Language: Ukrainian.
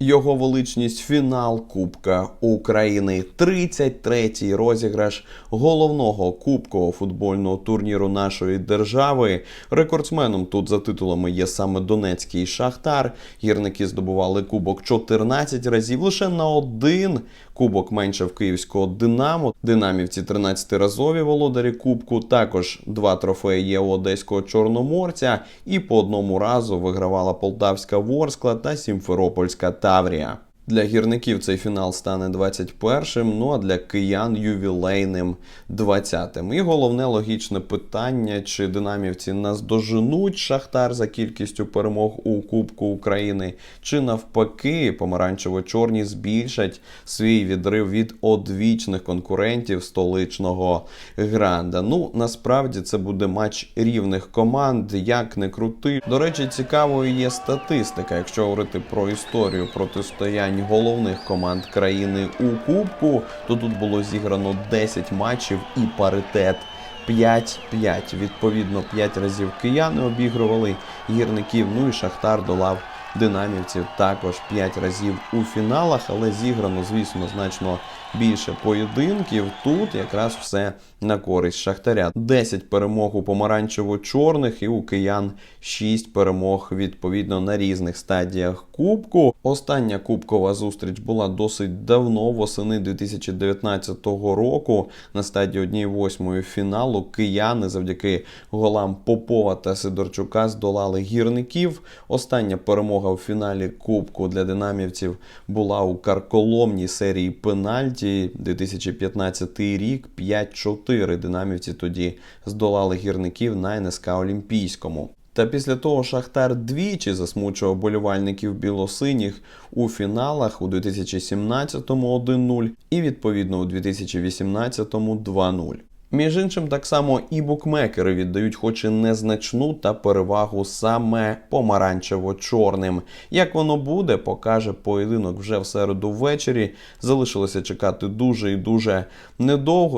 Його величність фінал Кубка України. 33-й розіграш головного кубкового футбольного турніру нашої держави. Рекордсменом тут за титулами є саме Донецький Шахтар. Гірники здобували кубок 14 разів. Лише на один кубок менше в київського Динамо. Динамівці 13-разові володарі кубку. Також два трофеї є у одеського чорноморця, і по одному разу вигравала Полтавська Ворскла та Сімферопольська Таврія. Для гірників цей фінал стане 21-м, ну а для киян ювілейним 20-м. І головне логічне питання: чи динамівці наздоженуть Шахтар за кількістю перемог у Кубку України, чи навпаки, помаранчево-чорні збільшать свій відрив від одвічних конкурентів столичного гранда. Ну насправді це буде матч рівних команд, як не крути. До речі, цікавою є статистика. Якщо говорити про історію протистоянь головних команд країни у Кубку, то тут було зіграно 10 матчів і паритет. 5-5. Відповідно, 5 разів кияни обігрували гірників. Ну і Шахтар долав динамівців також 5 разів у фіналах, але зіграно, звісно, значно більше поєдинків. Тут якраз все на користь Шахтаря. 10 перемог у помаранчево-чорних і у киян 6 перемог відповідно на різних стадіях кубку. Остання кубкова зустріч була досить давно, восени 2019 року. На стадії 1-8 фіналу кияни завдяки голам Попова та Сидорчука здолали гірників. Остання перемога у фіналі Кубку для динамівців була у карколомній серії пенальті 2015 рік. 5-4 динамівці тоді здолали гірників на НСК Олімпійському. Та після того Шахтар двічі засмучував болівальників білосиніх у фіналах у 2017-му 1-0 і відповідно у 2018-му 2-0. Між іншим, так само і букмекери віддають хоч і незначну та перевагу саме помаранчево-чорним. Як воно буде, покаже поєдинок вже в середу ввечері. Залишилося чекати дуже і дуже недовго.